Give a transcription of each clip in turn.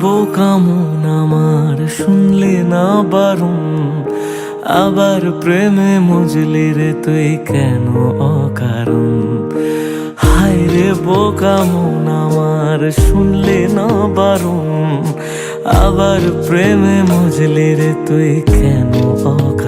বোকামন আমার, শুনলে না বারণ? আবার প্রেমে মজলি রে তুই কেন অকারণ? হায় রে বোকামন আমার, শুনলে না বারণ? আবার প্রেমে মজলি রে তুই কেন অকারণ?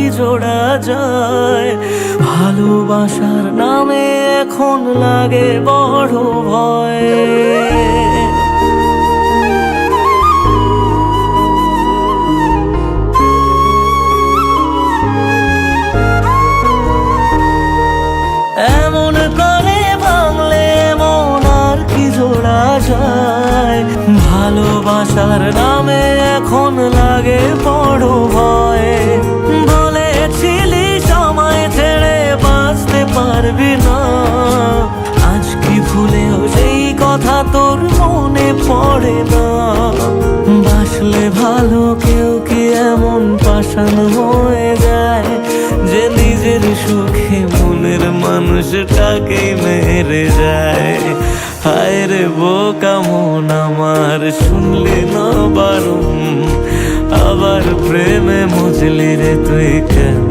কি জোড়া যায়? ভালোবাসার নামে এখন লাগে বড় ভয়। এমন মন ভালোবাসার নামে এখন লাগে বড় পড়ে না। বাসলে ভালো কেউ কি এমন পাষাণ হয়ে যায় যে নিজের সুখে মনের মানুষটাকে মেরে যায়? হায় রে বোকা আমার, শুনলি না বারণ? আবার প্রেমে মজলি রে তুই কেন